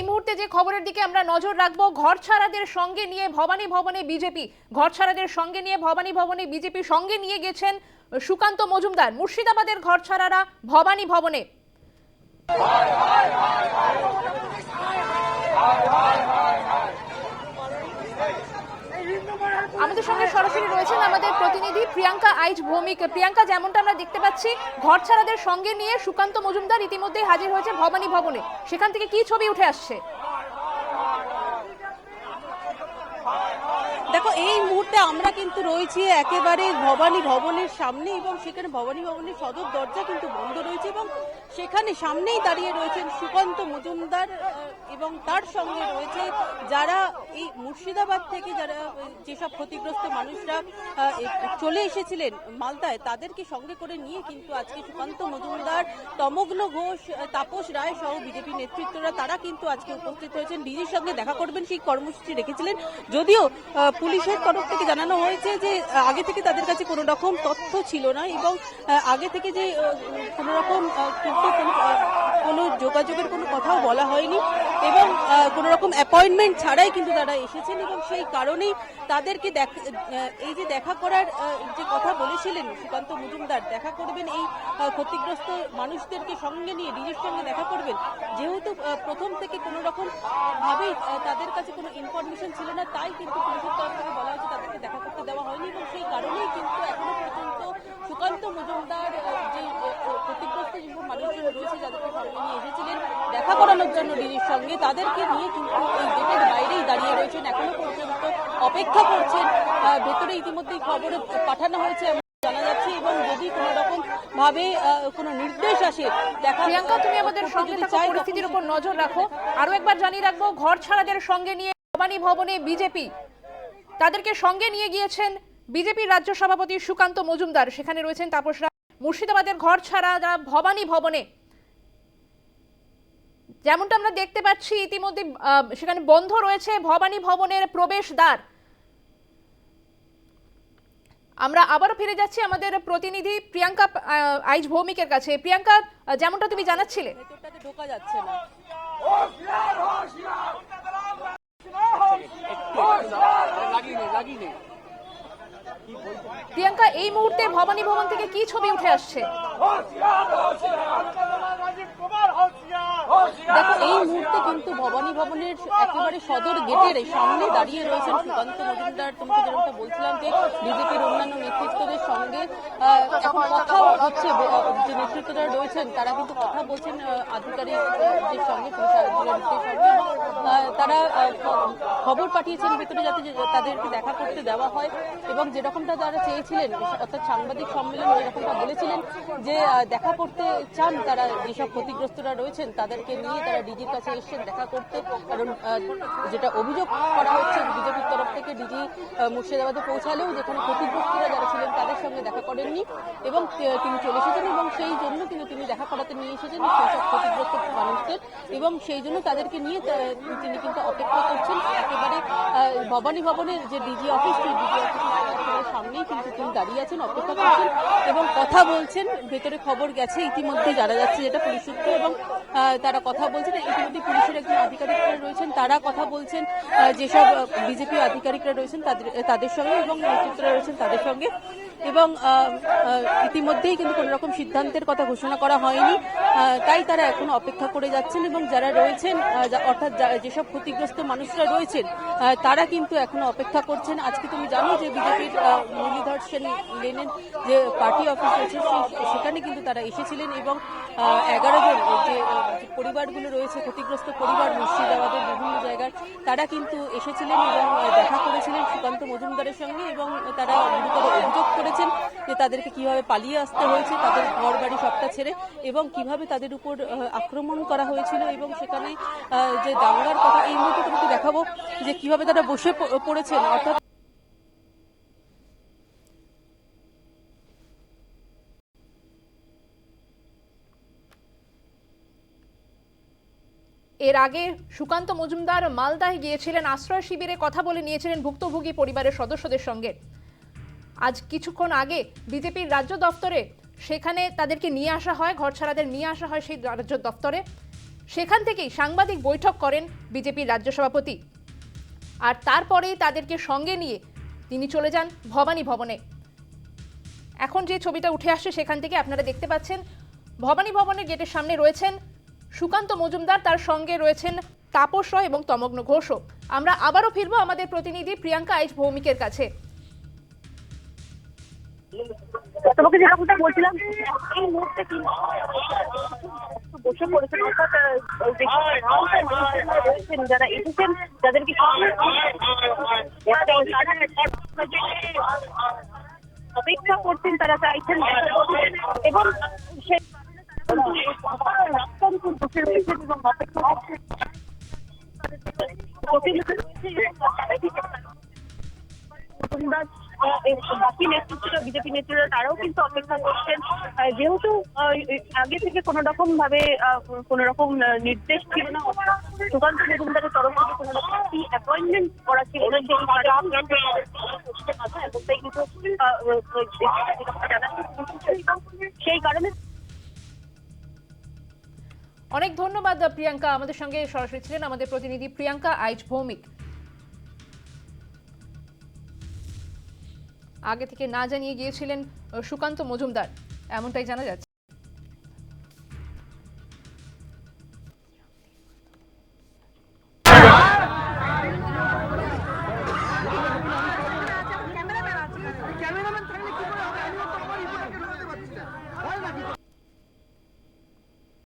এই মুহূর্তে যে খবরের দিকে আমরা নজর রাখব ঘর ছাড়াদের সঙ্গে নিয়ে ভবানী ভবনে বিজেপি ঘর ছাড়াদের সঙ্গে নিয়ে ভবানী ভবনে বিজেপি সঙ্গে নিয়ে গেছেন সুকান্ত মজুমদার মুর্শিদাবাদের ঘর ছাড়ারা ভবানী ভবনে আমাদের সঙ্গে সরাসরি রয়েছেন আমাদের প্রতিনিধি প্রিয়াঙ্কা আইচ ভৌমিক। প্রিয়াঙ্কা, যেমনটা আমরা দেখতে পাচ্ছি ঘর ছাড়াদের সঙ্গে নিয়ে সুকান্ত মজুমদার ইতিমধ্যেই হাজির হয়েছে ভবানী ভবনে। সেখান থেকে কি ছবি উঠে আসছে দেখো এই মুহূর্তে আমরা কিন্তু রয়েছি একেবারে ভবানী ভবনের সামনে এবং সেখানে ভবানী ভবনের সদর দরজা কিন্তু বন্ধ রয়েছে এবং সেখানে সামনেই দাঁড়িয়ে রয়েছেন সুকান্ত মজুমদার এবং তার সঙ্গে রয়েছে যারা এই মুর্শিদাবাদ থেকে যারা যেসব ক্ষতিগ্রস্ত মানুষরা চলে এসেছিলেন মালদায় তাদেরকে সঙ্গে করে নিয়ে কিন্তু আজকে সুকান্ত মজুমদার তমগ্ন ঘোষ তাপস রায় সহ বিজেপি নেতৃত্বরা তারা কিন্তু আজকে উপস্থিত হয়েছেন ডিজির সঙ্গে দেখা করবেন সেই কর্মসূচি রেখেছিলেন। যদিও আহ, পুলিশের তরফ থেকে জানানো হয়েছে যে আগে থেকে তাদের কাছে কোনো রকম তথ্য ছিল না এবং আগে থেকে যে কোনো রকম কোনো যোগাযোগের কোনো কথাও বলা হয়নি এবং কোনো রকম অ্যাপয়েন্টমেন্ট ছাড়াই কিন্তু তারা এসেছেন এবং সেই কারণেই তাদেরকে এই যে দেখা করার যে কথা বলেছিলেন সুকান্ত মজুমদার, দেখা করবেন এই ক্ষতিগ্রস্ত মানুষদেরকে সঙ্গে নিয়ে, নিজের সঙ্গে দেখা করবেন। যেহেতু প্রথম থেকে কোনো রকম ভাবেই তাদের কাছে কোনো ইনফরমেশন ছিল না, তাই কিন্তু পুলিশের তরফ থেকে বলা হয়েছে তাদেরকে দেখা করতে দেওয়া হয়নি এবং সেই কারণেই কিন্তু এখনও পর্যন্ত সুকান্ত মজুমদার ক্ষতিগ্রস্ত মানুষজন রয়েছে যাদেরকে সঙ্গে নিয়ে এসেছিলেন। দেখা করানোর জন্য ডিজির সঙ্গে। তাদেরকে নিয়ে কিন্তু এই গেটের বাইরেই দাঁড়িয়ে রয়েছেন এখনও পর্যন্ত অপেক্ষা করছেন। ভেতরে ইতিমধ্যেই খবর পাঠানো হয়েছে জানা যাচ্ছে। এবং যদি কোনো রকম ভাবে কোনো নির্দেশ আসে দেখা প্রিয়াঙ্কা তুমি আমাদের সঙ্গে থাকা পরিস্থিতির উপর নজর রাখো। আরও একবার জানিয়ে রাখব ঘর ছাড়াদের সঙ্গে নিয়ে ভবানী ভবনে বিজেপি। তাদেরকে সঙ্গে নিয়ে গিয়েছেন বিজেপির রাজ্য সভাপতি সুকান্ত মজুমদার। সেখানে রয়েছেন তাপস মুর্শিদাবাদের ঘর ছাড়ারা ভবানী ভবনে যেমনটা আমরা দেখতে পাচ্ছি ইতিমধ্যে আহ, সেখানে বন্ধ রয়েছে ভবানী ভবনের প্রবেশ দ্বার আমরা আবারও ফিরে যাচ্ছি আমাদের প্রতিনিধি প্রিয়াঙ্কা আইজ ভৌমিকের কাছে প্রিয়াঙ্কা যেমনটা তুমি জানাচ্ছিলে ঢোকা যাচ্ছে না এই মুহূর্তে ভবানী ভবন থেকে কি ছবি উঠে আসছে দেখো এই মুহূর্তে কিন্তু ভবনের একেবারে সদর গেটের সামনে দাঁড়িয়ে রয়েছেন সুকান্ত মজুমদার। তোমাকে যেরকমটা বলছিলাম যে বিজেপির অন্যান্য নেতৃত্বদের সঙ্গে এখন কথা হচ্ছে যে নেতৃত্বরা রয়েছেন, তারা কিন্তু কথা বলছেন আধিকারিকদের সঙ্গে, পুলিশ আধিকারিকদের সঙ্গে। তারা খবর পাঠিয়েছেন ভেতরে যাতে তাদেরকে দেখা করতে দেওয়া হয়। এবং যেরকমটা তারা চেয়েছিলেন, অর্থাৎ সাংবাদিক সম্মেলনে যেরকমটা বলেছিলেন যে দেখা করতে চান তারা, যেসব ক্ষতিগ্রস্তরা রয়েছেন, তাদেরকে নিয়ে তারা ডিজির কাছে এসেছেন, দেখা করতে কারণ যেটা অভিযোগ করা হচ্ছে বিজেপির তরফ থেকে ডিজি মুর্শিদাবাদে পৌঁছালেও যেখানে ক্ষতিগ্রস্তরা যারা ছিলেন তাদের সঙ্গে দেখা করেননি এবং তিনি চলে এসেছেন এবং সেই জন্য কিন্তু তিনি দেখা করাতে নিয়ে এসেছেন সেই সব ক্ষতিগ্রস্ত মানুষদের এবং সেই জন্য তাদেরকে নিয়ে তিনি কিন্তু অপেক্ষা করছেন। একেবারে ভবানী ভবনের যে ডিজি অফিস, সেই ডিজি অফিসের সামনেই কিন্তু তিনি দাঁড়িয়ে আছেন, অপেক্ষা করছেন এবং কথা বলছেন। ভেতরে খবর গেছে ইতিমধ্যে জানা যাচ্ছে, যেটা পুলিশ সূত্র এবং তারা কথা বলছেন। ইতিমধ্যে পুলিশের একজন আধিকারিকরা রয়েছেন, তারা কথা বলছেন যেসব বিজেপি আধিকারিকরা রয়েছেন, তাদের তাদের সঙ্গে এবং নেতৃত্বরা রয়েছেন তাদের সঙ্গে। এবং ইতিমধ্যেই কিন্তু কোনো রকম সিদ্ধান্তের কথা ঘোষণা করা হয়নি। তাই তারা এখনও অপেক্ষা করে যাচ্ছেন এবং যারা রয়েছেন অর্থাৎ যেসব ক্ষতিগ্রস্ত মানুষরা রয়েছেন তারা কিন্তু এখনও অপেক্ষা করছেন। আজকে তুমি জানো যে বিজেপির মুরলীধর সেন লেনের যে পার্টি অফিস রয়েছে সেখানে কিন্তু তারা এসেছিলেন এবং এগারো জন যে পরিবারগুলো রয়েছে, ক্ষতিগ্রস্ত পরিবার মুর্শিদাবাদের বিভিন্ন জায়গার, তারা কিন্তু এসেছিলেন এবং দেখা করেছিলেন সুকান্ত মজুমদারের সঙ্গে এবং তারা গুরুতর অভিযোগ করেছেন যে তাদেরকে কীভাবে পালিয়ে আসতে হয়েছে, তাদের ঘর বাড়ি সবটা ছেড়ে এবং কীভাবে তাদের উপর আক্রমণ করা হয়েছিল এবং সেখানে যে দাঙ্গার কথা, এই মুহূর্তে তোমাকে দেখাবো যে কীভাবে তারা বসে পড়েছেন। অর্থাৎ এর আগে সুকান্ত মজুমদার মালদায় গিয়েছিলেন, আশ্রয় শিবিরে কথা বলে নিয়েছিলেন ভুক্তভোগী পরিবারের সদস্যদের সঙ্গে। আজ কিছুক্ষণ আগে বিজেপির রাজ্য দপ্তরে সেখানে তাদেরকে নিয়ে আসা হয়, ঘর ছাড়াদের নিয়ে আসা হয় সেই রাজ্য দপ্তরে সেখান থেকেই সাংবাদিক বৈঠক করেন বিজেপির রাজ্য সভাপতি। আর তারপরেই তাদেরকে সঙ্গে নিয়ে তিনি চলে যান ভবানী ভবনে। এখন যে ছবিটা উঠে আসছে সেখান থেকে আপনারা দেখতে পাচ্ছেন, ভবানী ভবনের গেটের সামনে রয়েছেন সুকান্ত মজুমদার তার সঙ্গে রয়েছেন তাপস রয় এবং তমগ্ন ঘোষও। আমরা আবারও ফিরবো আমাদের প্রতিনিধি প্রিয়াঙ্কা আইচ ভৌমিকের কাছে। তোমাকে বলছিলাম, এই মুহূর্তে বসে পড়েছেন? অর্থাৎ রয়েছেন যারা এসেছেন অপেক্ষা করছেন, তারা চাইছেন। এবং বাকি নেতৃত্বরা বিজেপি নেতৃত্বরা তারাও কিন্তু অপেক্ষা করছেন যেহেতু আগে থেকে কোনো রকম ভাবে কোনো রকম নির্দেশ ছিল না সুকান্ত মজুমদারের তরফ থেকে কোনো রকম অ্যাপয়েন্টমেন্ট করা ছিল না সেই কারণে সেই কারণে অনেক ধন্যবাদ প্রিয়াঙ্কা। আমাদের সঙ্গে সরাসরি ছিলেন আমাদের প্রতিনিধি প্রিয়াঙ্কা আইচ ভৌমিক। আগে থেকে না জানিয়ে গিয়েছিলেন সুকান্ত মজুমদার, এমনটাই জানা যাচ্ছে।